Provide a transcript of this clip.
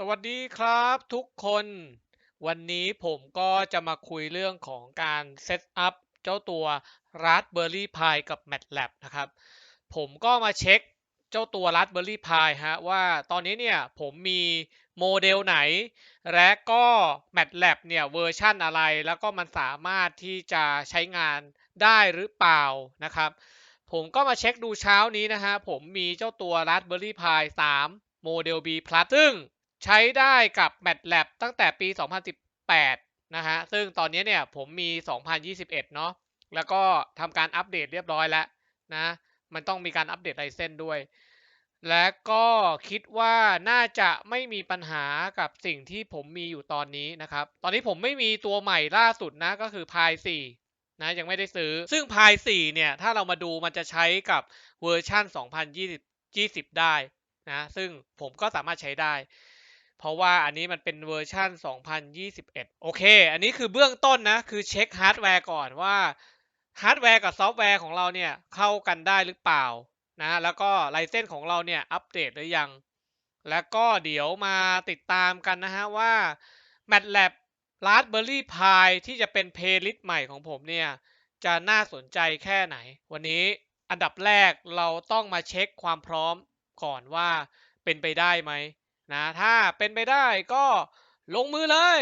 สวัสดีครับทุกคน วันนี้ผมก็จะมาคุยเรื่องของการเซตอัพเจ้าตัว Raspberry Pi กับ MATLAB นะครับ ผมก็มาเช็คเจ้าตัว Raspberry Pi ฮะว่าตอนนี้เนี่ยผมมีโมเดลไหน และก็ MATLAB เนี่ยเวอร์ชั่นอะไร แล้วก็มันสามารถที่จะใช้งานได้หรือเปล่านะครับ ผมก็มาเช็คดูเช้านี้นะฮะผมมีเจ้าตัว Raspberry Pi 3 โมเดล B Plus ซึ่ง ใช้ได้กับ MATLAB ตั้งแต่ปี 2018 นะฮะ ซึ่งตอนนี้เนี่ยผมมี 2021 เนาะ แล้วก็ทำการอัปเดตเรียบร้อยแล้วนะ มันต้องมีการอัปเดตไลเซนด้วย และก็คิดว่าน่าจะไม่มีปัญหากับสิ่งที่ผมมีอยู่ตอนนี้นะครับ ตอนนี้ผมไม่มีตัวใหม่ล่าสุดนะ ก็คือ Pi 4 นะ ยังไม่ได้ซื้อ ซึ่ง Pi 4 เนี่ย ถ้าเรามาดูมันจะใช้กับเวอร์ชัน2020 20 ได้นะ ซึ่งผมก็สามารถใช้ได้ เพราะว่าอันนี้มันเป็นเวอร์ชัน2021 โอเค อันนี้คือเบื้องต้นนะ คือเช็คฮาร์ดแวร์ก่อนว่าฮาร์ดแวร์กับซอฟต์แวร์ของเราเนี่ยเข้ากันได้หรือเปล่านะแล้วก็ไลเซนส์ของเราเนี่ยอัปเดตหรือยัง แล้วก็เดี๋ยวมาติดตามกันนะฮะว่า MATLAB Raspberry Pi ที่จะเป็นเพลย์ลิสต์ใหม่ของผมเนี่ยจะน่าสนใจแค่ไหน วันนี้อันดับแรกเราต้องมาเช็คความพร้อมก่อนว่าเป็นไปได้ไหม นะถ้าเป็นไปได้ก็ลงมือเลย